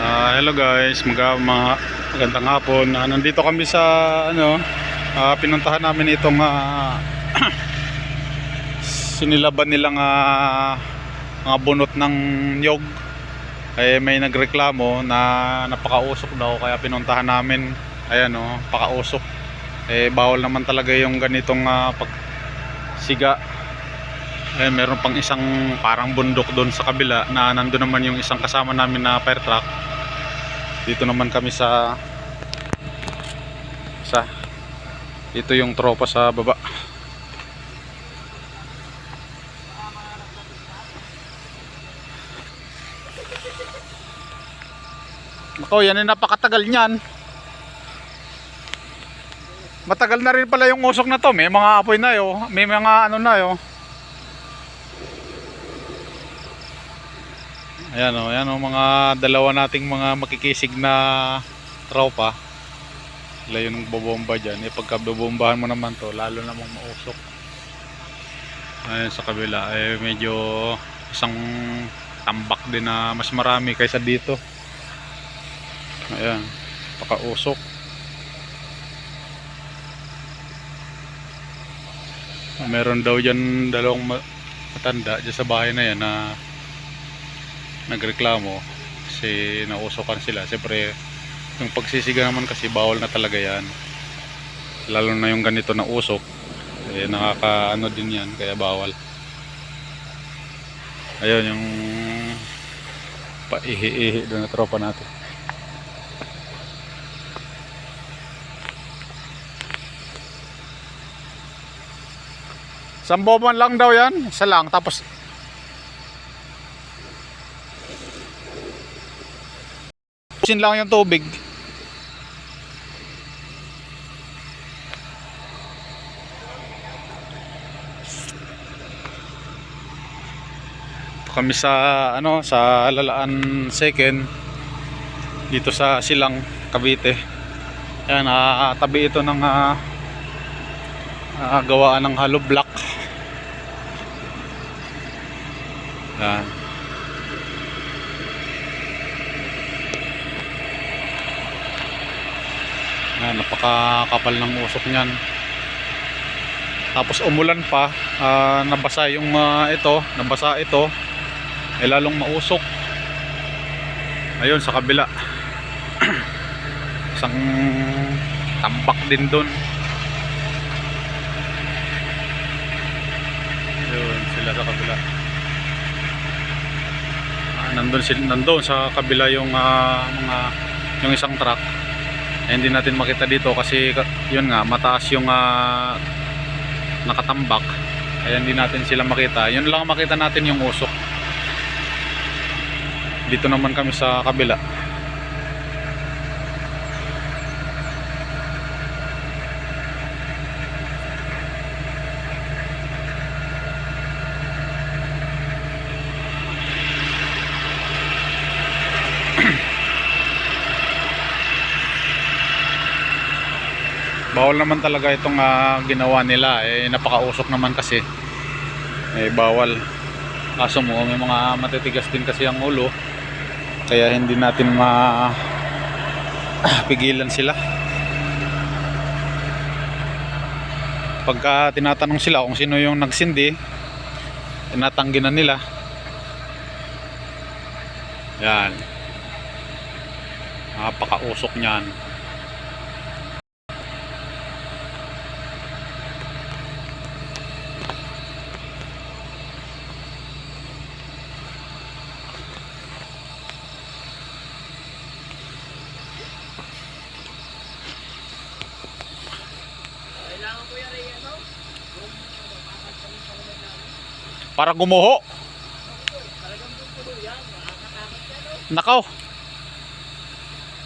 Ah, hello guys, mga, magandang hapon. Ah, nandito kami sa ano, ah, pinuntahan namin itong ah, sinilaban nilang ah, mga bunot ng nyog. Eh may nagreklamo na napakausok daw kaya pinuntahan namin. Ayan oh, pakausok. Eh bawal naman talaga yung ganitong ah, pagsiga. Eh, meron pang isang parang bundok doon sa kabila na nandun naman yung isang kasama namin na fire truck. Dito naman kami sa sa dito yung tropa sa baba. Ako, yan ay napakatagal niyan. Matagal na rin pala yung usok na to. May mga apoy na yo. May mga ano na yo. Ayan o, ayan o mga dalawa nating mga makikisig na tropa. Sila yung bobomba dyan. Eh pagka mo naman to, lalo namang mausok. Ayan sa kabila, eh medyo isang tambak din na mas marami kaysa dito. Ayan, pakausok. Meron daw dyan dalawang ma- matanda dyan sa bahay na yan na nagreklamo kasi nausokan sila. Siyempre yung pagsisiga naman kasi bawal na talaga yan. Lalo na yung ganito na usok eh nakaka ano din yan kaya bawal. Ayun yung paihi-ihi doon na tropa natin. Samboban lang daw yan, isa lang tapos Sin lang yung tubig. Kami sa ano sa Lalaan Second dito sa Silang Cavite. Yan tabi ito ng ah, ah, gawaan ng hollow block. Yan. Ayan, napakakapal ng usok niyan. Tapos umulan pa, ah, nabasa yung ah, ito, nabasa ito, ay lalong mausok. Ayun sa kabila. Isang tambak din doon. Ayun, sila sa kabila. Ah, nandun, nandun sa kabila yung ah, mga yung isang truck eh, hindi natin makita dito kasi ka- yun nga mataas yung ah, nakatambak. Kaya hindi natin sila makita. Yun lang ang makita natin yung usok. Dito naman kami sa kabila bawal naman talaga itong ah, ginawa nila. Eh napakausok naman kasi. Eh bawal. Kaso mo may mga matitigas din kasi ang ulo. Kaya hindi natin ma pigilan sila. Pagka tinatanong sila kung sino yung nagsindi tinatanggi na nila. Yan. Napakausok niyan para gumuho. Nakaw.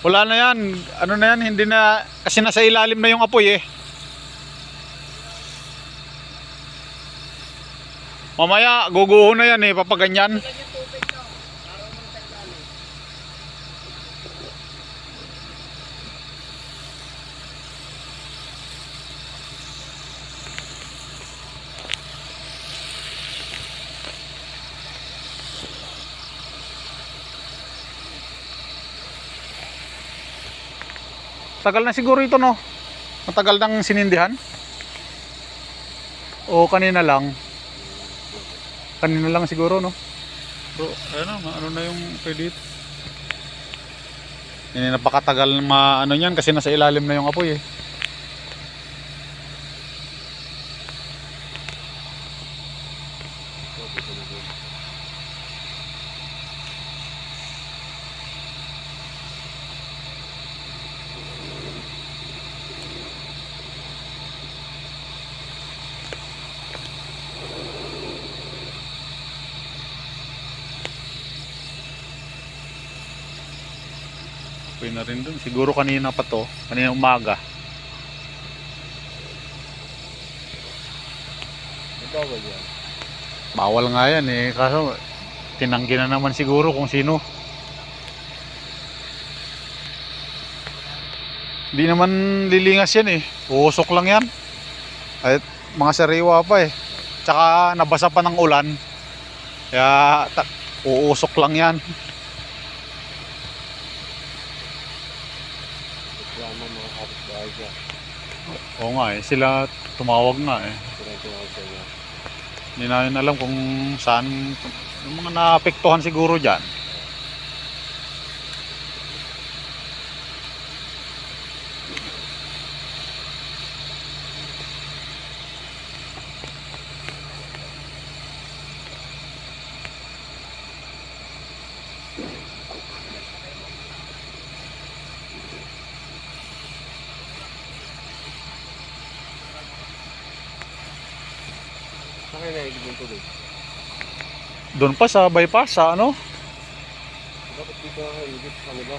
Wala na yan. Ano na yan, hindi na, kasi nasa ilalim na yung apoy eh. Mamaya, guguho na yan eh, papaganyan. Tagal na siguro ito no. Matagal nang sinindihan. O kanina lang. Kanina lang siguro no. Bro, ano, ano na yung dito. Hindi napakatagal ma ano niyan kasi nasa ilalim na yung apoy eh. Apoy na rin dun. Siguro kanina pa to. Kanina umaga. Bawal yan. Bawal nga yan eh. Kaso tinanggi na naman siguro kung sino. Hindi naman lilingas yan eh. Uusok lang yan. At mga sariwa pa eh. Tsaka nabasa pa ng ulan. Kaya uusok lang yan. Siya. Oo nga eh. Sila tumawag nga eh. Sila tumawag sa inyo. Hindi namin alam kung saan yung mga naapektuhan siguro dyan. Saan kayo naigib yung tubig? Doon pa sa bypass, sa ano? Bakit dito ako naigib sa kanila?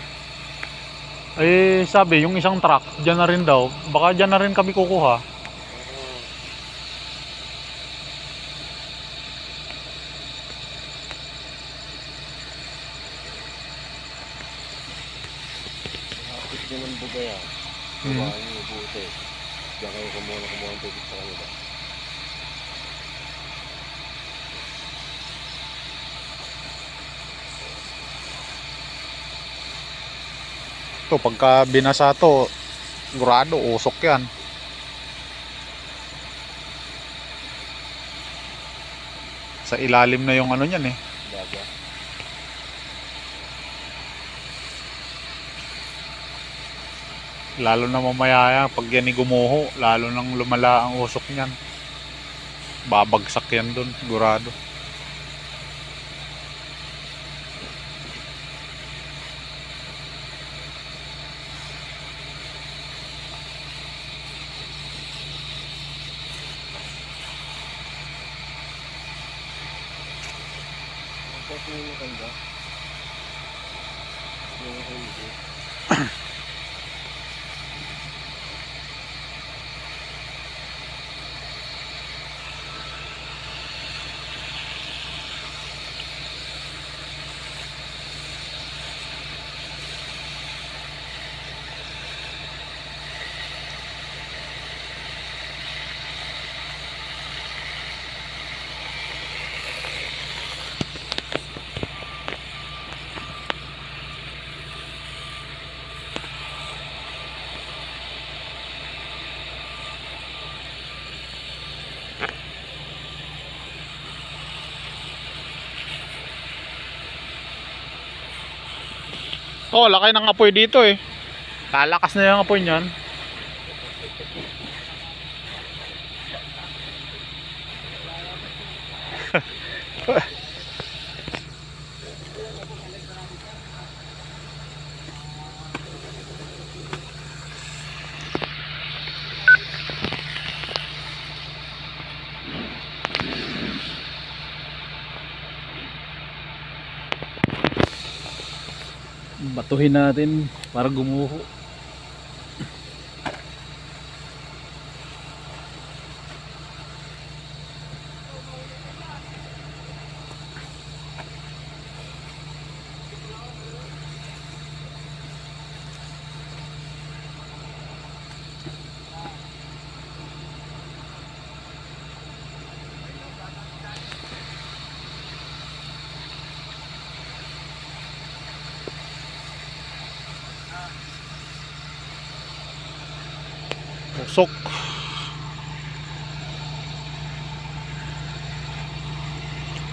Eh, sabi, yung isang truck, dyan na rin daw. Baka dyan na rin kami kukuha. Kapit din ng bugaya. Mhm. Gawain yung buti. Diyan kayo kumuha na kumuha ng tubig sa kanila. Ito, pagka binasa to, sigurado, usok yan. Sa ilalim na yung ano niyan eh. Baga. Lalo na mamaya yan, pag yan gumuho, lalo nang lumala ang usok niyan. Babagsak yan dun, sigurado. Tapos yung maganda. Yung hindi. Oh, laki ng apoy dito eh. Lalakas na yung apoy niyan. Batuhin natin para gumuho.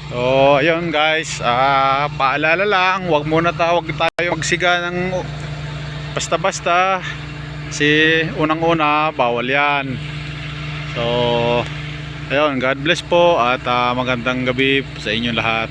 So, ayun guys, ah, paalala lang, wag muna tawag tayo magsiga ng basta-basta. Si unang-una, bawal yan. So, ayun, God bless po at ah, magandang gabi sa inyong lahat.